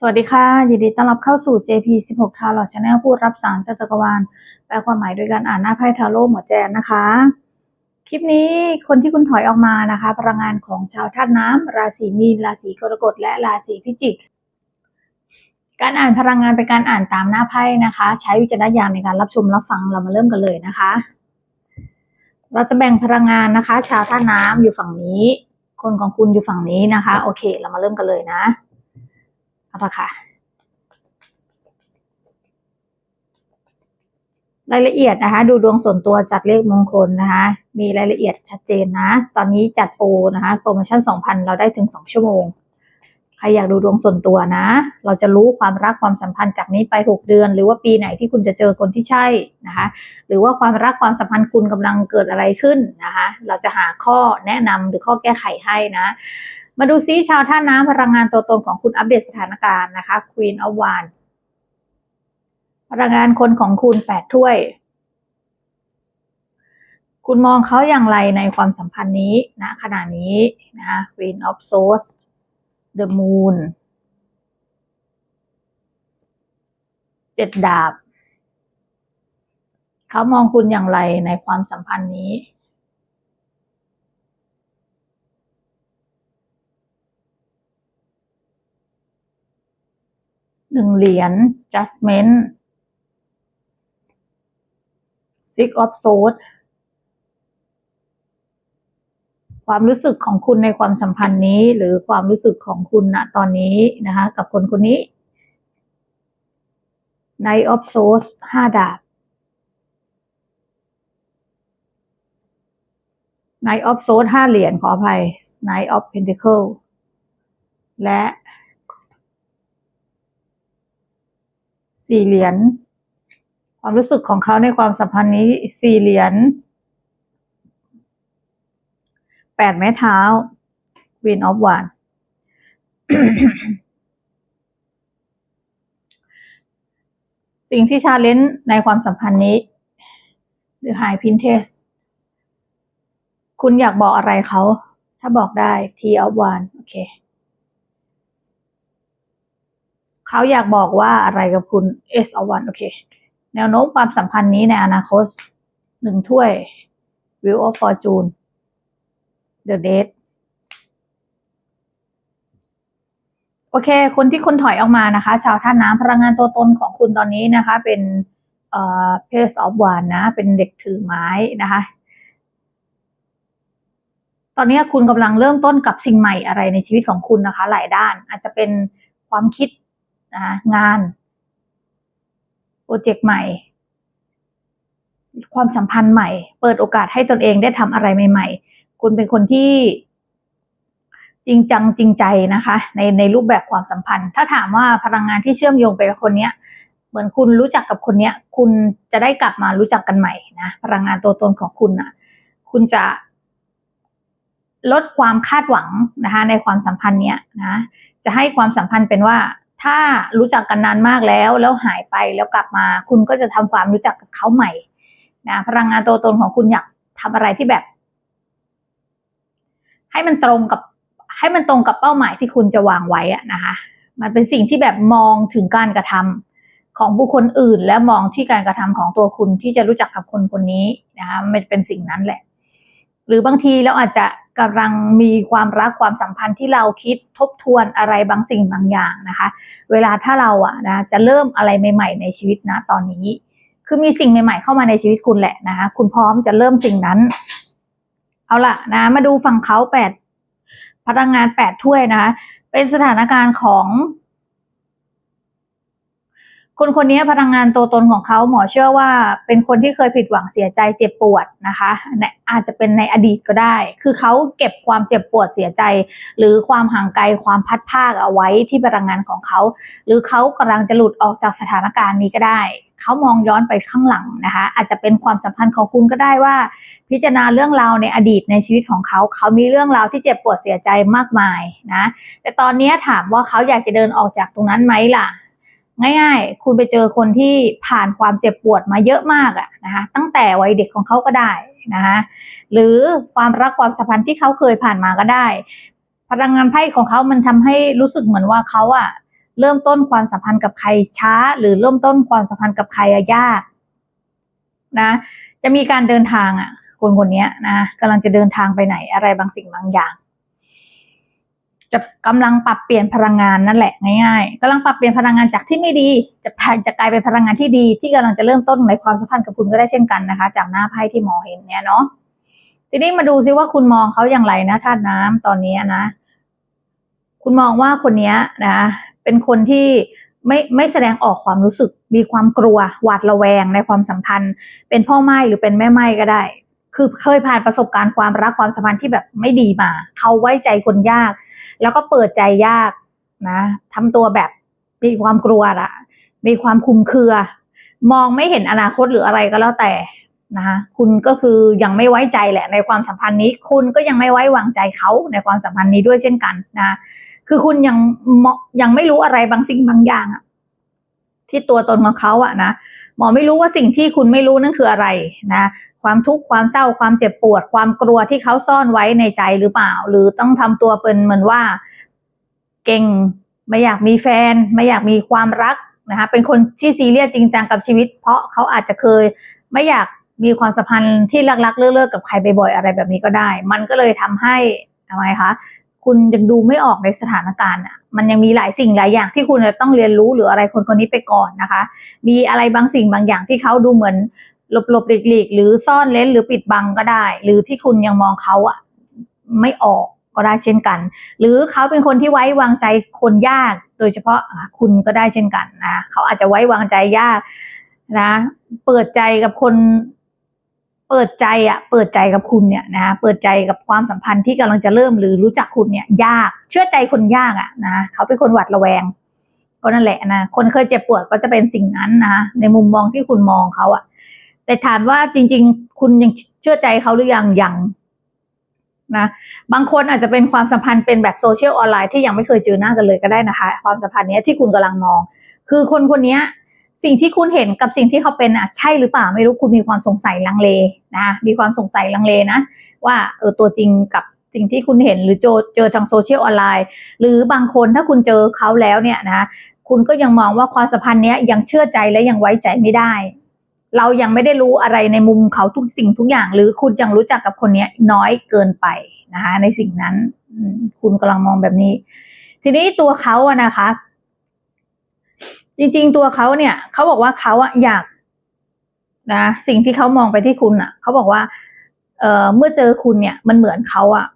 สวัสดีค่ะ ยินดีต้อนรับเข้าสู่ JP 16 t a r o t Channel ผู้รับสารจากจักรวาล แปลความหมายโดยการอ่านหน้าไพ่ทาโร่หมอแจนนะคะ คลิปนี้คนที่คุณถอยออกมานะคะ พลังงานของชาวธาตุน้ำ ราศีมีน ราศีกรกฎ และราศีพิจิก การอ่านพลังงานเป็นการอ่านตามหน้าไพ่นะคะ ใช้วิจารณญาณในการรับชมรับฟัง เรามาเริ่มกันเลยนะคะ เราจะแบ่งพลังงานนะคะ ชาวธาตุน้ำอยู่ฝั่งนี้ คนของคุณอยู่ฝั่งนี้นะคะ โอเค เรามาเริ่มกันเลยนะ เอาละค่ะ รายละเอียดนะคะ ดูดวงส่วนตัวจัดเลขมงคลนะคะ มีรายละเอียดชัดเจนนะ ตอนนี้จัดโปรนะคะโปรโมชั่น 2,000 เราได้ถึง 2 ชั่วโมง ใครอยากดูดวงส่วนตัวนะ เราจะรู้ความรักความสัมพันธ์จากนี้ไป 6 เดือน หรือว่าปีไหนที่คุณจะเจอคนที่ใช่นะคะ หรือว่าความรักความสัมพันธ์คุณกำลังเกิดอะไรขึ้นนะคะ เราจะหาข้อแนะนำหรือข้อแก้ไขให้นะ มาดูซิชาวท่าน้ำพลังงานตัวตนของคุณอัปเดตสถานการณ์นะคะ Queen of Wands พลังงานคนของคุณแปดถ้วย คุณมองเขาอย่างไรในความสัมพันธ์นี้นะขณะนี้นะ Queen of Swords The Moon เจ็ดดาบ เขามองคุณอย่างไรในความสัมพันธ์นี้ หนึ่งเหรียญ judgment six of swords ความรู้สึกของคุณในความสัมพันธ์นี้ หรือความรู้สึกของคุณณตอนนี้นะคะกับคนคนนี้ Knight of Swords ห้าดาบ Knight of Swords ห้าเหรียญขออภัย Knight of Pentacle และ สี่เหรียญความรู้สึกของเขาในความสัมพันธ์นี้สี่เหรียญแปดไม้เท้า Queen of w a n สิ่งที่ชาเลนจ์ในความสัมพันธ์นี้ หรือ High Princess คุณอยากบอกอะไรเขา ถ้าบอกได้ T of Wands โอเค เขาอยากบอกว่าอะไรกับคุณ S of One โอเค แนวโน้มความสัมพันธ์นี้ในอนาคตหนึ่งถ้วย Wheel of Fortune The Date โอเค คนที่คุณถอยออกมานะคะ ชาวท่าน้ำพลังงานตัวตนของคุณตอนนี้นะคะ เป็นเอ่อ Page of Wands นะ เป็นเด็กถือไม้นะคะตอนนี้คุณกำลังเริ่มต้นกับสิ่งใหม่อะไรในชีวิตของคุณนะคะ หลายด้านอาจจะเป็นความคิด นะคะงานโปรเจกต์ใหม่ ความสัมพันธ์ใหม่ เปิดโอกาสให้ตนเองได้ทำอะไรใหม่ ๆ คุณเป็นคนที่จริงจังจริงใจนะคะ ในในรูปแบบความสัมพันธ์ ถ้าถามว่าพลังงานที่เชื่อมโยงไปกับคนเนี้ยเหมือนคุณรู้จักกับคนเนี้ย คุณจะได้กลับมารู้จักกันใหม่นะพลังงานตัวตนของคุณนะคุณจะลดความคาดหวังนะคะในความสัมพันธ์เนี้ยนะจะให้ความสัมพันธ์เป็นว่า ถ้ารู้จักกันนานมากแล้ว แล้วหายไปแล้วกลับมา คุณก็จะทำความรู้จักกับเขาใหม่นะพลังงานตัวตนของคุณอยากทำอะไรที่แบบ ให้มันตรงกับ ให้มันตรงกับเป้าหมายที่คุณจะวางไว้อะนะคะ มันเป็นสิ่งที่แบบมองถึงการกระทำของบุคคลอื่น และมองที่การกระทำของตัวคุณที่จะรู้จักกับคนคนนี้นะคะมันเป็นสิ่งนั้นแหละ หรือบางทีเราอาจจะ กำลังมีความรักความสัมพันธ์ที่เราคิดทบทวนอะไรบางสิ่งบางอย่างนะคะ เวลาถ้าเราอะนะจะเริ่มอะไรใหม่ ๆ ในชีวิตนะตอนนี้ คือมีสิ่งใหม่ ๆ เข้ามาในชีวิตคุณแหละนะคะคุณพร้อมจะเริ่มสิ่งนั้น เอาล่ะนะ มาดูฝั่งเขาแปดพลังงานแปดถ้วยนะคะเป็นสถานการณ์ของ คนคนนี้พลังงานตัวตนของเขาหมอเชื่อว่า เป็นคนที่เคยผิดหวังเสียใจเจ็บปวดนะคะในอาจจะเป็นในอดีตก็ได้ คือเขาเก็บความเจ็บปวดเสียใจ หรือความห่างไกลความพัดภาคเอาไว้ที่พลังงานของเขา หรือเขากำลังจะหลุดออกจากสถานการณ์นี้ก็ได้เขามองย้อนไปข้างหลังนะคะ อาจจะเป็นความสัมพันธ์ของคุณก็ได้ว่า พิจารณาเรื่องราวในอดีตในชีวิตของเขา เขามีเรื่องราวที่เจ็บปวดเสียใจมากมายนะ แต่ตอนนี้ถามว่าเขาอยากจะเดินออกจากตรงนั้นไหมล่ะ ง่ายๆ คุณไปเจอคนที่ผ่านความเจ็บปวดมาเยอะมากอะนะคะ ตั้งแต่วัยเด็กของเขาก็ได้นะคะหรือความรักความสัมพันธ์ที่เขาเคยผ่านมาก็ได้ พลังงานไพ่ของเขามันทำให้รู้สึกเหมือนว่าเขาอะเริ่มต้นความสัมพันธ์กับใครช้า หรือเริ่มต้นความสัมพันธ์กับใครยากนะ จะมีการเดินทางอะคนคนนี้นะกำลังจะเดินทางไปไหนอะไรบางสิ่งบางอย่าง จะกำลังปรับเปลี่ยนพลังงานนั่นแหละง่ายๆกำลังปรับเปลี่ยนพลังงานจากที่ไม่ดี จะจะกลายเป็นพลังงานที่ดี ที่กำลังจะเริ่มต้นในความสัมพันธ์กับคุณก็ได้เช่นกันนะคะ จากหน้าไพ่ที่หมอเห็นเนี่ยเนาะทีนี้มาดูซิว่าคุณมองเขาอย่างไรนะธาตุน้ำตอนนี้นะ คุณมองว่าคนนี้นะ เป็นคนที่ไม่ไม่แสดงออกความรู้สึก มีความกลัวหวาดระแวงในความสัมพันธ์ เป็นพ่อไม้หรือเป็นแม่ไม้ก็ได้ คือเคยผ่านประสบการณ์ความรักความสัมพันธ์ที่แบบไม่ดีมา เขาไว้ใจคนยาก แล้วก็เปิดใจยากนะทำตัวแบบมีความกลัวอะมีความคุมเครือ มองไม่เห็นอนาคตหรืออะไรก็แล้วแต่นะคะคุณก็คือยังไม่ไว้ใจแหละในความสัมพันธ์นี้ คุณก็ยังไม่ไว้วางใจเขาในความสัมพันธ์นี้ด้วยเช่นกันนะ คือคุณยังยังไม่รู้อะไรบางสิ่งบางอย่างอะ ที่ตัวตนของเขาอะนะหมอไม่รู้ว่าสิ่งที่คุณไม่รู้นั่นคืออะไรนะความทุกข์ความเศร้าความเจ็บปวด ความกลัวที่เขาซ่อนไว้ในใจหรือเปล่า หรือต้องทำตัวเป็นเหมือนว่า เก่งไม่อยากมีแฟน ไม่อยากมีความรักนะคะเป็นคนที่ซีเรียสจริงจังกับชีวิต เพราะเขาอาจจะเคยไม่อยากมีความสัมพันธ์ที่รักๆเลิกๆกับใครบ่อยๆอะไรแบบนี้ก็ได้ มันก็เลยทำให้ทำไมคะคุณยังดูไม่ออกในสถานการณ์อะ มันยังมีหลายสิ่งหลายอย่างที่คุณจะต้องเรียนรู้หรืออะไรคนคนนี้ไปก่อนนะคะ มีอะไรบางสิ่งบางอย่างที่เขาดูเหมือนหลบหลบหลีกหลีกหรือซ่อนเล้นหรือปิดบังก็ได้ หรือที่คุณยังมองเขาอะไม่ออกก็ได้เช่นกัน หรือเขาเป็นคนที่ไว้วางใจคนยาก โดยเฉพาะคุณก็ได้เช่นกันนะเขาอาจจะไว้วางใจยากนะ เปิดใจกับคน เปิดใจอะเปิดใจกับคุณเนี่ยนะเปิดใจกับความสัมพันธ์ที่กำลังจะเริ่มหรือรู้จักคุณเนี่ยยาก เชื่อใจคนยากอะนะเขาเป็นคนหวัดระแวง ก็นั่นแหละนะคนเคยเจ็บปวดก็จะเป็นสิ่งนั้นนะในมุมมองที่คุณมองเขาอะแต่ถามว่าจริง ๆ คุณยังเชื่อใจเขาหรือยังยังนะบางคนอาจจะเป็นความสัมพันธ์เป็นแบบโซเชียลออนไลน์ที่ยังไม่เคยเจอหน้ากันเลยก็ได้นะคะ ความสัมพันธ์นี้ที่คุณกำลังมอง คือคนคนนี้ สิ่งที่คุณเห็นกับสิ่งที่เขาเป็นอะใช่หรือเปล่าไม่รู้คุณมีความสงสัยลังเลนะมีความสงสัยลังเลนะว่าเออตัวจริงกับสิ่งที่คุณเห็นหรือเจอเจอทางโซเชียลออนไลน์หรือบางคนถ้าคุณเจอเขาแล้วเนี่ยนะคุณก็ยังมองว่าความสัมพันธ์เนี้ยยังเชื่อใจและยังไว้ใจไม่ได้ เรายังไม่ได้รู้อะไรในมุมเขาทุกสิ่งทุกอย่าง หรือคุณยังรู้จักกับคนนี้น้อยเกินไปนะคะในสิ่งนั้นคุณกำลังมองแบบนี้ ทีนี้ตัวเขาอะนะคะ จริง ๆ ตัวเขาเนี่ยเขาบอกว่าเขาอะอยากนะสิ่งที่เขามองไปที่คุณอะเขาบอกว่า เอ่อเมื่อเจอคุณเนี่ย มันเหมือนเขาอะ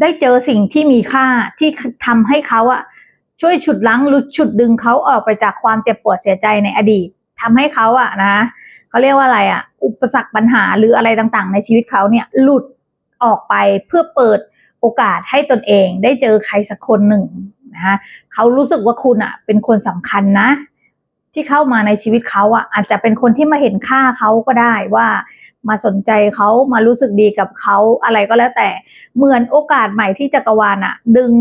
ได้เจอสิ่งที่มีค่าที่ทำให้เขาอะช่วยฉุดลั้งหรือฉุดดึงเขาออกไปจากความเจ็บปวดเสียใจในอดีตทำให้เขาอะนะเขาเรียกว่าอะไรอะอุปสรรคปัญหาหรืออะไรต่างๆ ในชีวิตเขาเนี่ยหลุดออกไปเพื่อเปิดโอกาสให้ตนเอง ได้เจอใครสักคนหนึ่ง นะเขารู้สึกว่าคุณอะเป็นคนสำคัญนะ ที่เข้ามาในชีวิตเขาอะอาจจะเป็นคนที่มาเห็นค่าเขาก็ได้ว่ามาสนใจเขามารู้สึกดีกับเขาอะไรก็แล้วแต่เหมือนโอกาสใหม่ที่จักรวาลอะ ดึง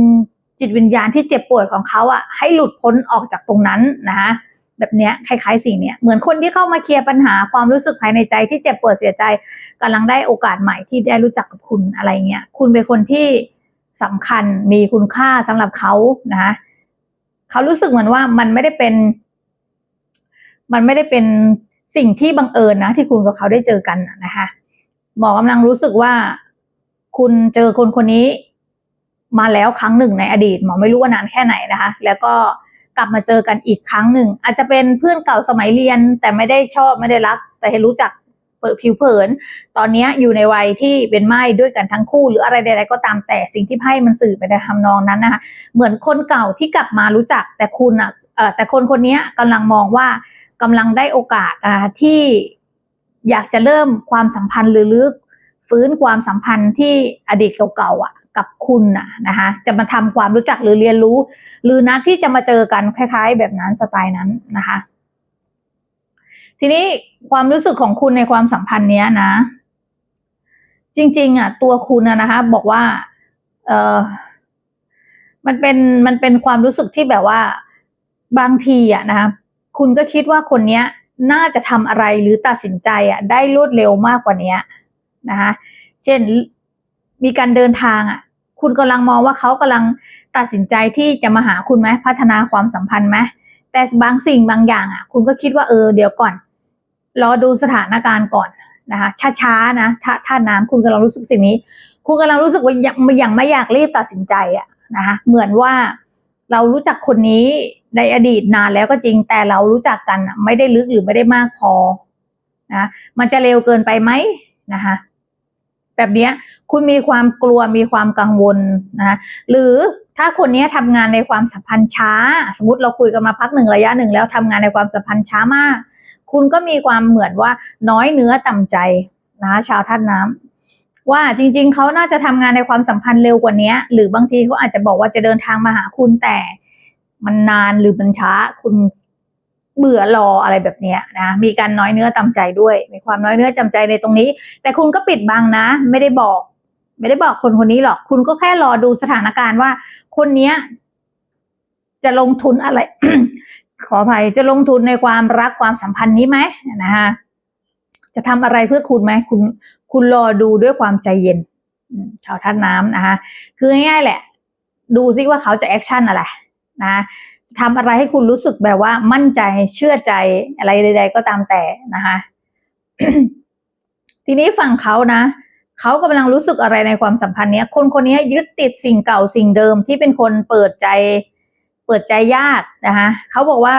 จิตวิญญาณที่เจ็บปวดของเขาอะให้หลุดพ้นออกจากตรงนั้นนะแบบเนี้ยคล้ายๆสิ่งเนี้ยเหมือนคนที่เข้ามาเคลียร์ปัญหาความรู้สึกภายในใจที่เจ็บปวดเสียใจกำลังได้โอกาสใหม่ที่ได้รู้จักกับคุณอะไรเงี้ยคุณเป็นคนที่ สำคัญมีคุณค่าสำหรับเขานะเขารู้สึกเหมือนว่ามันไม่ได้เป็น มันไม่ได้เป็นสิ่งที่บังเอิญนะ ที่คุณกับเขาได้เจอกันนะคะหมอกำลังรู้สึกว่า คุณเจอคนคนนี้ มาแล้วครั้งหนึ่งในอดีตหมอไม่รู้ว่านานแค่ไหนนะคะ แล้วก็กลับมาเจอกันอีกครั้งหนึ่ง อาจจะเป็นเพื่อนเก่าสมัยเรียน แต่ไม่ได้ชอบไม่ได้รัก แต่เห็นรู้จัก ผิวเผิน ตอนนี้อยู่ในวัยที่เป็นไม้ด้วยกันทั้งคู่ หรืออะไรใดๆก็ตามแต่สิ่งที่ไพ่มันสื่อไปในทำนองนั้นนะคะเหมือนคนเก่าที่กลับมารู้จักแต่คุณอะแต่คนคนนี้กำลังมองว่ากำลังได้โอกาสที่อยากจะเริ่มความสัมพันธ์ลึกฟื้นความสัมพันธ์ที่อดีตเก่าๆอะกับคุณอะนะคะจะมาทำความรู้จักหรือเรียนรู้ หรือนัดที่จะมาเจอกันคล้าย ๆ แบบนั้นสไตล์นั้นนะคะ ทีนี้ความรู้สึกของคุณในความสัมพันธ์เนี้ยนะ จริง ๆ อะ ตัวคุณอะนะคะ บอกว่า เออมันเป็นมันเป็นความรู้สึกที่แบบว่า บางทีอะนะคุณก็คิดว่าคนเนี้ยน่าจะทำอะไรหรือตัดสินใจอะ ได้รวดเร็วมากกว่านี้นะคะเช่นมีการเดินทางอะ คุณกำลังมองว่าเขากำลังตัดสินใจที่จะมาหาคุณไหมพัฒนาความสัมพันธ์ไหมแต่บางสิ่งบางอย่างอะ คุณก็คิดว่าเออเดี๋ยวก่อน รอดูสถานการณ์ก่อนนะคะช้าๆนะถ้าถ้าน้ำคุณกำลังรู้สึกสิ่งนี้ คุณกำลังรู้สึกว่ายังยังไม่อยากรีบตัดสินใจอะนะคะเหมือนว่าเรารู้จักคนนี้ในอดีตนานแล้วก็จริงแต่เรารู้จักกันไม่ได้ลึกหรือไม่ได้มากพอนะมันจะเร็วเกินไปไหมนะคะแบบนี้คุณมีความกลัวมีความกังวลนะหรือถ้าคนนี้ทำงานในความสัมพันธ์ช้า สมมติเราคุยกันมาพักหนึ่งระยะหนึ่งแล้วทำงานในความสัมพันธ์ช้ามาก คุณก็มีความเหมือนว่าน้อยเนื้อต่ำใจนะชาวท่านน้ำว่าจริง ๆเขาน่าจะทำงานในความสัมพันธ์เร็วกว่านี้หรือบางทีเขาอาจจะบอกว่าจะเดินทางมาหาคุณแต่มันนานหรือมันช้าคุณเบื่อรออะไรแบบนี้นะมีการน้อยเนื้อต่ำใจด้วย มีความน้อยเนื้อจำใจในตรงนี้ แต่คุณก็ปิดบังนะ ไม่ได้บอก ไม่ได้บอกคนคนนี้หรอก คุณก็แค่รอดูสถานการณ์ว่า คนเนี้ยจะลงทุนอะไร ขออภัยจะลงทุนในความรักความสัมพันธ์นี้ไหมนะคะจะทำอะไรเพื่อคุณไหมคุณคุณรอดูด้วยความใจเย็นชาวท่านน้ำนะคะคือง่ายๆแหละ ดูซิว่าเขาจะแอคชั่นอะไรนะจะทำอะไรให้คุณรู้สึกแบบว่ามั่นใจเชื่อใจอะไรใด ๆ ก็ตามแต่นะคะทีนี้ฝั่งเขานะเขากำลังรู้สึกอะไรในความสัมพันธ์เนี้ย คนคนนี้ยึดติดสิ่งเก่าสิ่งเดิมที่เป็นคนเปิดใจ เปิดใจยากนะคะเขาบอกว่า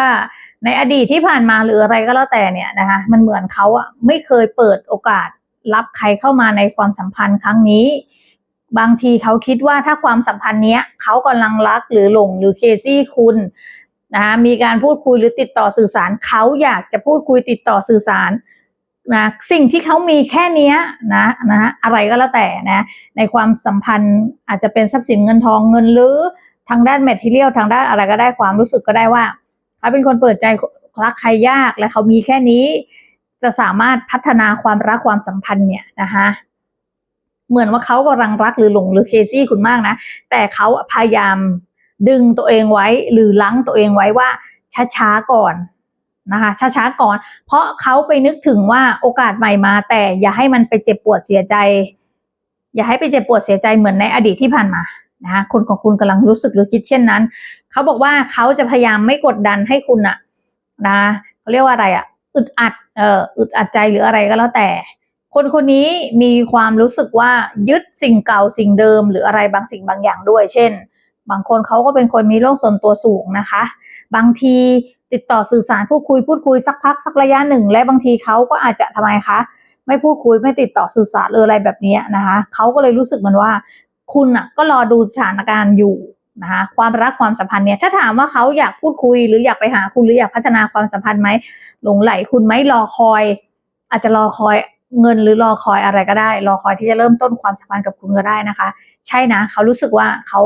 ในอดีตที่ผ่านมาหรืออะไรก็แล้วแต่เนี่ยนะคะมันเหมือนเขาอะไม่เคยเปิดโอกาสรับใครเข้ามาในความสัมพันธ์ครั้งนี้ บางทีเขาคิดว่าถ้าความสัมพันธ์เนี้ยเขากำลังรักหรือหลงหรือเคซี่คุณนะคะมีการพูดคุยหรือติดต่อสื่อสารเขาอยากจะพูดคุยติดต่อสื่อสารนะสิ่งที่เขามีแค่นี้นะนะอะไรก็แล้วแต่นะในความสัมพันธ์อาจจะเป็นทรัพย์สินเงินทองเงินหรือ ทางด้านแมทเทียลทางด้านอะไรก็ได้ความรู้สึกก็ได้ว่าเขาเป็นคนเปิดใจรักใครยากและเขามีแค่นี้ จะสามารถพัฒนาความรักความสัมพันธ์เนี่ยนะคะเหมือนว่าเขากำลังรักหรือหลงหรือเคซี่คุณมากนะ แต่เขาพยายามดึงตัวเองไว้หรือลังตัวเองไว้ว่าช้าๆก่อนนะคะช้าๆก่อน เพราะเขาไปนึกถึงว่าโอกาสใหม่มา แต่อย่าให้มันไปเจ็บปวดเสียใจ อย่าให้ไปเจ็บปวดเสียใจเหมือนในอดีตที่ผ่านมา นะคะคนของคุณกำลังรู้สึกหรือคิดเช่นนั้น เขาบอกว่าเขาจะพยายามไม่กดดันให้คุณอะนะเขาเรียกว่าอะไรอะอึดอัดเอ่ออึดอัดใจหรืออะไรก็แล้วแต่ คนคนนี้มีความรู้สึกว่ายึดสิ่งเก่าสิ่งเดิม หรืออะไรบางสิ่งบางอย่างด้วย เช่น บางคนเขาก็เป็นคนมีโลกส่วนตัวสูงนะคะ บางทีติดต่อสื่อสารพูดคุยพูดคุยสักพักสักระยะหนึ่ง และบางทีเขาก็อาจจะทำไมคะไม่พูดคุยไม่ติดต่อสื่อสารหรืออะไรแบบนี้นะคะเขาก็เลยรู้สึกเหมันว่า คุณอะก็รอดูสถานการณ์อยู่นะคะความรักความสัมพันธ์เนี่ยถ้าถามว่าเขาอยากพูดคุย หรืออยากไปหาคุณหรืออยากพัฒนาความสัมพันธ์ไหมหลงไหลคุณไหมรอคอย อาจจะรอคอยเงินหรือรอคอยอะไรก็ได้ รอคอยที่จะเริ่มต้นความสัมพันธ์กับคุณก็ได้นะคะ ใช่นะเขารู้สึกว่าเขา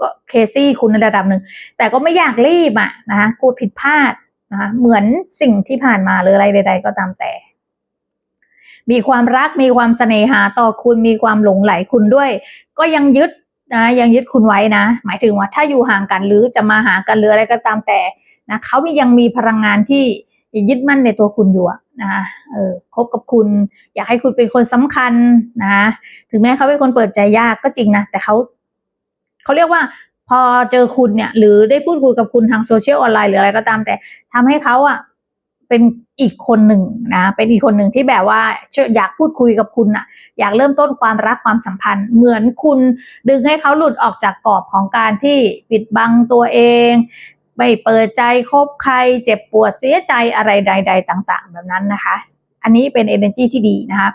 ก็เคซี่คุณในระดับหนึ่งแต่ก็ไม่อยากรีบอะนะคะกลัวผิดพลาดนะคะเหมือนสิ่งที่ผ่านมาหรืออะไรใด ๆ ก็ตามแต่ มีความรักมีความเสน่หาต่อคุณมีความหลงไหลคุณด้วย ก็ยังยึดนะยังยึดคุณไว้นะ หมายถึงว่าถ้าอยู่ห่างกันหรือจะมาหากันหรืออะไรก็ตามแต่นะเขายังมีพลังงานที่ยึดมั่นในตัวคุณอยู่นะคะเออคบกับคุณ อยากให้คุณเป็นคนสำคัญนะคะถึงแม้เขาเป็นคนเปิดใจยากก็จริงนะแต่เขาเขาเรียกว่าพอเจอคุณเนี่ย หรือได้พูดคุยกับคุณทางโซเชียลออนไลน์หรืออะไรก็ตามแต่ทำให้เขาอะ เป็นอีกคนหนึ่งนะ เป็นอีกคนหนึ่งที่แบบว่าอยากพูดคุยกับคุณอะอยากเริ่มต้นความรักความสัมพันธ์ เหมือนคุณดึงให้เขาหลุดออกจากกรอบของการที่ปิดบังตัวเองไม่เปิดใจคบใครเจ็บปวดเสียใจอะไรใด ๆ ต่าง ๆ แบบนั้นนะคะ อันนี้เป็น energy ที่ดีนะคะ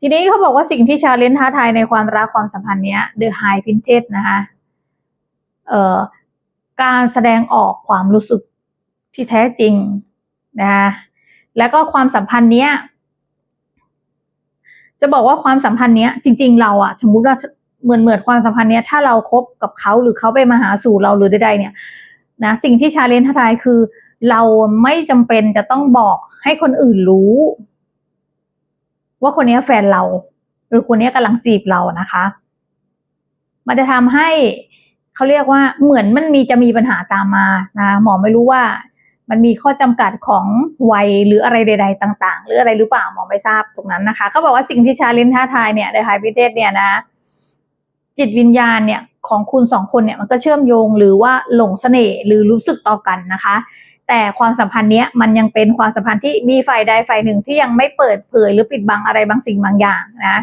ทีนี้เขาบอกว่าสิ่งที่ชาเลนจ์ท้าทายในความรักความสัมพันธ์เนี้ย The High Princess นะคะเอ่อการแสดงออกความรู้สึกที่แท้จริง นะคะแล้วก็ความสัมพันธ์เนี้ย จะบอกว่าความสัมพันธ์เนี้ย จริง ๆ เราอะสมมุติว่าเหมือนเหมือนความสัมพันธ์เนี้ยถ้าเราครบกับเขาหรือเขาไปมาหาสู่เราหรือใดๆเนี่ยนะสิ่งที่ชาเลนจ์ท้าทายคือ เราไม่จำเป็นจะต้องบอกให้คนอื่นรู้ ว่าคนนี้แฟนเรา หรือคนนี้กำลังจีบเรานะคะ มันจะทำให้เขาเรียกว่าเหมือนมันมีจะมีปัญหาตามมานะหมอไม่รู้ว่า มันมีข้อจำกัดของวัยหรืออะไรใด ๆ ต่าง ๆ หรืออะไรหรือเปล่ามองไม่ทราบตรงนั้นนะคะเขาบอกว่าสิ่งที่ชาเลนท้าทายเนี่ยในไฮพิเทสเนี่ยนะ จิตวิญญาณเนี่ยของคุณสองคนเนี่ยมันก็เชื่อมโยงหรือว่าหลงเสน่ห์หรือรู้สึกต่อกันนะคะ แต่ความสัมพันธ์เนี้ยมันยังเป็นความสัมพันธ์ที่มีฝ่ายใดฝ่ายหนึ่งที่ยังไม่เปิดเผยหรือปิดบังอะไรบางสิ่งบางอย่างนะ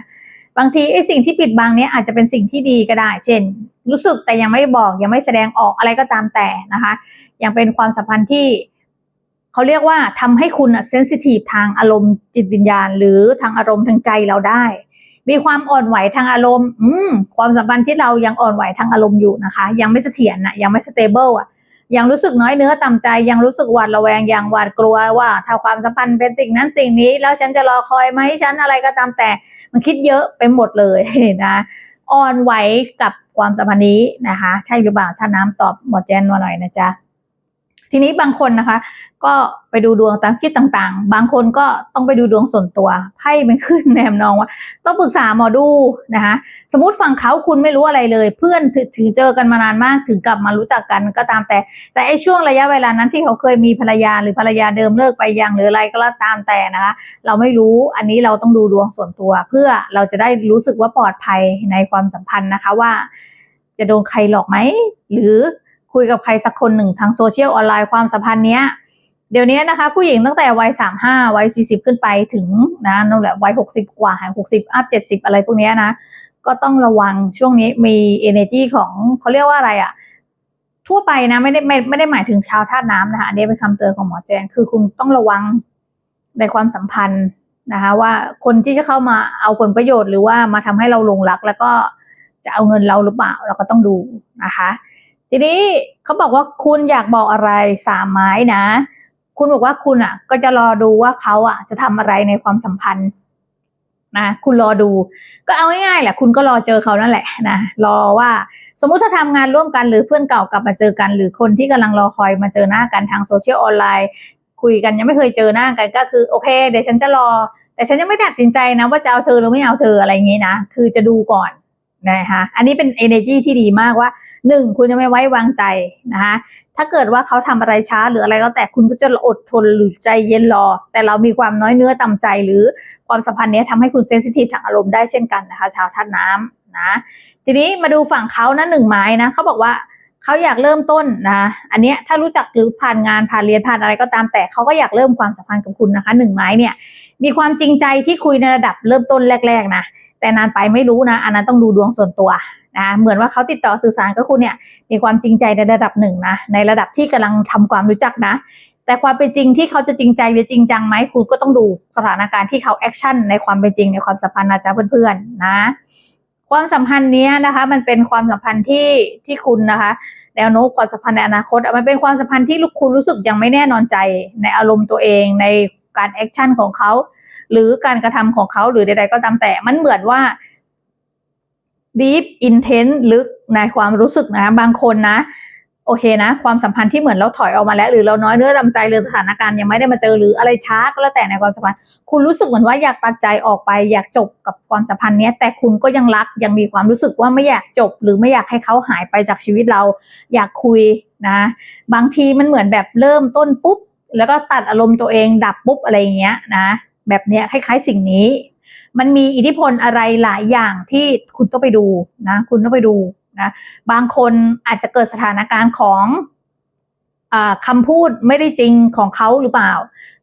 บางทีไอ้สิ่งที่ปิดบังเนี้ยอาจจะเป็นสิ่งที่ดีก็ได้ เช่น รู้สึกแต่ยังไม่บอกยังไม่แสดงออกอะไรก็ตามแต่นะคะ ยังเป็นความสัมพันธ์ที่ เขาเรียกว่าทำให้คุณเซนซิทีฟทางอารมณ์จิตวิญญาณ หรือทางอารมณ์ทางใจเราได้ มีความอ่อนไหวทางอารมณ์ อืมความสัมพันธ์ที่เรายังอ่อนไหวทางอารมณ์อยู่นะคะ ยังไม่เสถียรนะยังไม่สเตเบิลอะยังรู้สึกน้อยเนื้อต่ำใจยังรู้สึกหวาดระแวงยังหวาดกลัวว่าถ้าความสัมพันธ์เป็นสิ่งนั้นสิ่งนี้ แล้วฉันจะรอคอยไหมฉันอะไรก็ตามแต่มันคิดเยอะไปหมดเลยนะอ่อนไหวกับความสัมพันธ์นี้นะคะ ใช่หรือเปล่าชาน้ำตอบหมอแจนมาหน่อยนะจ๊ะ ทีนี้บางคนนะคะ ก็ไปดูดวงตามคลิปต่างๆ บางคนก็ต้องไปดูดวงส่วนตัวไพ่มันขึ้นแนมนองว่า ต้องปรึกษาหมอดูนะคะสมมติฝั่งเขาคุณไม่รู้อะไรเลย เพื่อนถึงถึงเจอกันมานานมากถึงกลับมารู้จักกันก็ตามแต่ แต่ไอ้ช่วงระยะเวลานั้นที่เขาเคยมีภรรยาหรือภรรยาเดิมเลิกไปยังหรืออะไรก็แล้วตามแต่นะคะ เราไม่รู้อันนี้เราต้องดูดวงส่วนตัว เพื่อเราจะได้รู้สึกว่าปลอดภัยในความสัมพันธ์นะคะว่า จะโดนใครหลอกไหมหรือ คุยกับใครสักคนหนึ่งทางโซเชียลออนไลน์ความสัมพันธ์เนี้ยเดี๋ยวนี้นะคะ ผู้หญิงตั้งแต่วัยสามห้าวัยสี่สิบขึ้นไปถึงนะนั่นแหละวัยหกสิบกว่าหกสิบอัพเจ็ดสิบอะไรพวกเนี้ยนะ ก็ต้องระวังช่วงนี้มี energy ของเขาเรียกว่าอะไรอะทั่วไปนะไม่ได้ไม่ไม่ได้หมายถึงชาวธาตุน้ำนะคะอันนี้เป็นคำเตือนของหมอแจนคือคุณต้องระวังในความสัมพันธ์นะคะว่าคนที่จะเข้ามาเอาผลประโยชน์หรือว่ามาทำให้เราหลงรัก แล้วก็จะเอาเงินเราหรือเปล่าเราก็ต้องดูนะคะ ทีนี้เขาบอกว่าคุณอยากบอกอะไรสามไม้นะ คุณบอกว่าคุณอะ ก็จะรอดูว่าเขาอะ จะทำอะไรในความสัมพันธ์นะคุณรอดู ก็เอาง่ายๆแหละ คุณก็รอเจอเขานั่นแหละนะรอว่า สมมุติถ้าทำงานร่วมกันหรือเพื่อนเก่ากลับมาเจอกัน หรือคนที่กำลังรอคอยมาเจอหน้ากันทางโซเชียลออนไลน์คุยกันยังไม่เคยเจอหน้ากันก็คือโอเคเดี๋ยวฉันจะรอ แต่ฉันยังไม่ตัดสินใจนะ ว่าจะเอาเธอหรือไม่เอาเธออะไรอย่างนี้นะคือจะดูก่อน นะคะอันนี้เป็น energy ที่ดีมากว่าหนึ่งคุณจะไม่ไว้วางใจนะคะถ้าเกิดว่าเขาทำอะไรช้าหรืออะไรก็แต่คุณก็จะอดทนหรือใจเย็นรอ แต่เรามีความน้อยเนื้อต่ำใจหรือความสัมพันธ์นี้ทำให้คุณเซนซิทีฟทางอารมณ์ได้เช่นกันนะคะชาวท่านน้ำนะทีนี้มาดูฝั่งเขานะหนึ่งไม้นะเขาบอกว่าเขาอยากเริ่มต้นนะอันเนี้ยถ้ารู้จักหรือผ่านงานผ่านเรียนผ่านอะไรก็ตามแต่เขาก็อยากเริ่มความสัมพันธ์กับคุณนะคะหนึ่งไม้เนี่ยมีความจริงใจที่คุยในระดับเริ่มต้นแรก ๆ นะ แต่นานไปไม่รู้นะ อันนั้นต้องดูดวงส่วนตัวนะเหมือนว่าเขาติดต่อสื่อสารกับคุณเนี่ยมีความจริงใจในระดับหนึ่งนะในระดับที่กำลังทำความรู้จักนะ แต่ความเป็นจริงที่เขาจะจริงใจหรือจริงจังไหมคุณก็ต้องดูสถานการณ์ที่เขาแอคชั่นในความเป็นจริงในความสัมพันธ์นะจ๊ะเพื่อนๆนะ ความสัมพันธ์เนี้ยนะคะ มันเป็นความสัมพันธ์ที่ที่คุณนะคะแนวโน้มความสัมพันธ์ในอนาคตมันเป็นความสัมพันธ์ที่ลูกคุณรู้สึกยังไม่แน่นอนใจในอารมณ์ตัวเองในการแอคชั่นของเขา หรือการกระทำของเขาหรือใด ๆ ก็ตามแต่มันเหมือนว่า deep intense ลึกในความรู้สึกนะ บางคนนะโอเคนะ ความสัมพันธ์ที่เหมือนเราถอยออกมาแล้ว หรือเราน้อยเนื้อดำใจหรือสถานการณ์ยังไม่ได้มาเจอหรืออะไรช้าก็แล้วแต่ในความสัมพันธ์ คุณรู้สึกเหมือนว่าอยากตัดใจออกไป อยากจบกับความสัมพันธ์นี้แต่คุณก็ยังรักยังมีความรู้สึกว่าไม่อยากจบ หรือไม่อยากให้เขาหายไปจากชีวิตเรา อยากคุยนะ บางทีมันเหมือนแบบเริ่มต้นปุ๊บแล้วก็ตัดอารมณ์ตัวเองดับปุ๊บอะไรอย่างเงี้ยนะ แบบเนี้ยคล้าย ๆ สิ่งนี้ มันมีอิทธิพลอะไรหลายอย่างที่คุณต้องไปดูนะคุณต้องไปดูนะบางคนอาจจะเกิดสถานการณ์ของอคำพูดไม่ได้จริงของเขาหรือเปล่า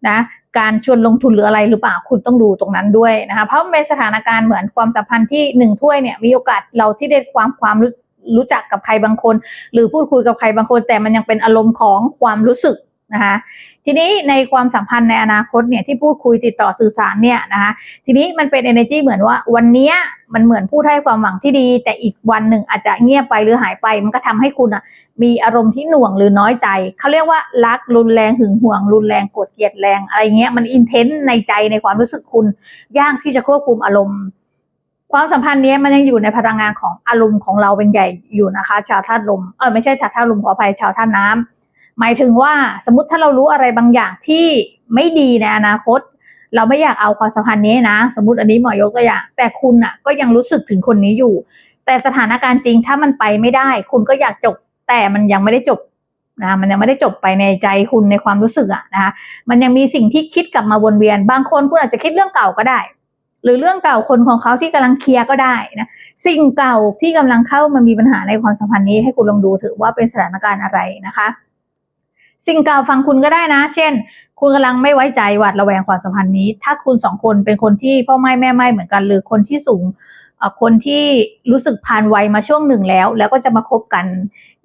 นะการชวนลงทุนหรืออะไรหรือเปล่าคุณต้องดูตรงนั้นด้วยนะคะเพราะมันเป็นสถานการณ์เหมือนความสัมพันธ์ที่หนึ่งถ้วยเนี่ยมีโอกาสเราที่ได้ความความรู้รู้จักกับใครบางคน หรือพูดคุยกับใครบางคน แต่มันยังเป็นอารมณ์ของความรู้สึก นะคะทีนี้ในความสัมพันธ์ในอนาคตเนี่ยที่พูดคุยติดต่อสื่อสารเนี่ยนะคะทีนี้มันเป็น energy เหมือนว่าวันนี้มันเหมือนพูดให้ความหวังที่ดี แต่อีกวันหนึ่งอาจจะเงียบไปหรือหายไป มันก็ทำให้คุณอะมีอารมณ์ที่หน่วงหรือน้อยใจ เขาเรียกว่ารักรุนแรงหึงหวง รุนแรงกดเกลียดแรงอะไรเงี้ยมันอินเทนส์ในใจในความรู้สึกคุณยากที่จะควบคุมอารมณ์ความสัมพันธ์นี้มันยังอยู่ในพลังงานของอารมณ์ของเราเป็นใหญ่อยู่นะคะ ชาวธาตุลมเออไม่ใช่ธาตุลมขออภัยชาวธาตุน้ำ หมายถึงว่าสมมติถ้าเรารู้อะไรบางอย่างที่ไม่ดีในอนาคต เราไม่อยากเอาความสัมพันธ์นี้นะ สมมติอันนี้หมอยกตัวอย่าง แต่คุณอะก็ยังรู้สึกถึงคนนี้อยู่ แต่สถานการณ์จริงถ้ามันไปไม่ได้ คุณก็อยากจบแต่มันยังไม่ได้จบนะมันยังไม่ได้จบไปในใจคุณในความรู้สึกอะนะคะมันยังมีสิ่งที่คิดกลับมาวนเวียน บางคนคุณอาจจะคิดเรื่องเก่าก็ได้ หรือเรื่องเก่าคนของเขาที่กำลังเคลียร์ก็ได้นะสิ่งเก่าที่กำลังเข้ามามีปัญหาในความสัมพันธ์นี้ให้คุณลองดูถือว่าเป็นสถานการณ์อะไรนะคะ สิ่งเก่าฟังคุณก็ได้นะ เช่น คุณกำลังไม่ไว้ใจหวาดระแวงความสัมพันธ์นี้ ถ้าคุณสองคนเป็นคนที่พ่อไม่แม่ไม่เหมือนกัน หรือคนที่สูงคนที่รู้สึกผ่านวัยมาช่วงหนึ่งแล้ว แล้วก็จะมาคบกัน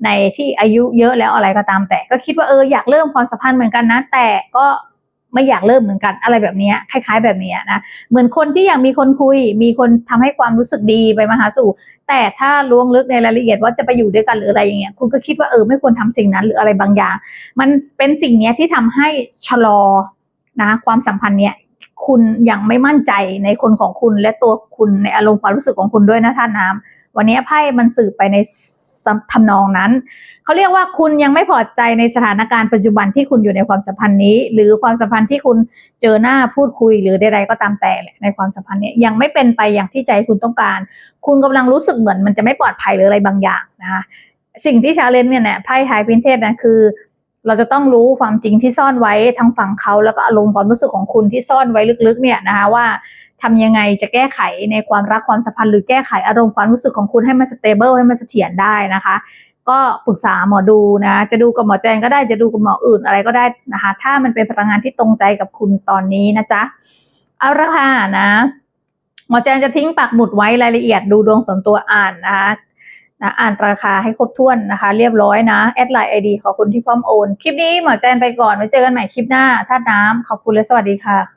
ในที่อายุเยอะแล้วอะไรก็ตามแต่ ก็คิดว่าเอออยากเริ่มความสัมพันธ์เหมือนกันนะ แต่ก็ ไม่อยากเริ่มเหมือนกันอะไรแบบนี้คล้าย ๆ แบบนี้นะเหมือนคนที่อยากมีคนคุย มีคนทำให้ความรู้สึกดีไปมาหาสู่ แต่ถ้าล้วงลึกในรายละเอียดว่าจะไปอยู่ด้วยกันหรืออะไรอย่างเงี้ยคุณก็คิดว่าเออไม่ควรทำสิ่งนั้นหรืออะไรบางอย่าง มันเป็นสิ่งเนี้ยที่ทำให้ชะลอนะความสัมพันธ์เนี้ย คุณยังไม่มั่นใจในคนของคุณและตัวคุณในอารมณ์ความรู้สึกของคุณด้วยนะท่านน้ำวันนี้ไพ่มันสื่อไปในทำนองนั้นเขาเรียกว่าคุณยังไม่พอใจในสถานการณ์ปัจจุบันที่คุณอยู่ในความสัมพันธ์นี้ หรือความสัมพันธ์ที่คุณเจอหน้าพูดคุยหรือใดๆก็ตามแต่แหละในความสัมพันธ์นี้ยังไม่เป็นไปอย่างที่ใจคุณต้องการ คุณกำลังรู้สึกเหมือนมันจะไม่ปลอดภัยหรืออะไรบางอย่างนะคะสิ่งที่ชาเลนจ์เนี่ยเนี่ยไพ่ไฮพินเทสนะคือ เราจะต้องรู้ความจริงที่ซ่อนไว้ทางฝั่งเขาแล้วก็อารมณ์ความรู้สึกของคุณที่ซ่อนไว้ลึกๆเนี่ยนะคะว่าทำยังไงจะแก้ไขในความรักความสัมพันธ์หรือแก้ไขอารมณ์ความรู้สึกของคุณให้มันสเตเบิลให้มันเสถียรได้นะคะ ก็ปรึกษาหมอดูนะจะดูกับหมอแจงก็ได้จะดูกับหมออื่นอะไรก็ได้นะคะถ้ามันเป็นพลังงานที่ตรงใจกับคุณตอนนี้นะจ๊ะเอาละค่ะนะหมอแจงจะทิ้งปักหมุดไว้รายละเอียดดูดวงส่วนตัวอ่านนะคะ นะอ่านราคาให้ครบถ้วนนะคะ เรียบร้อยนะ แอดไลน์ไอดีขอบคุณที่พร้อมโอน คลิปนี้หมอแจนไปก่อนไว้เจอกันใหม่คลิปหน้าท่าน้ำขอบคุณและสวัสดีค่ะ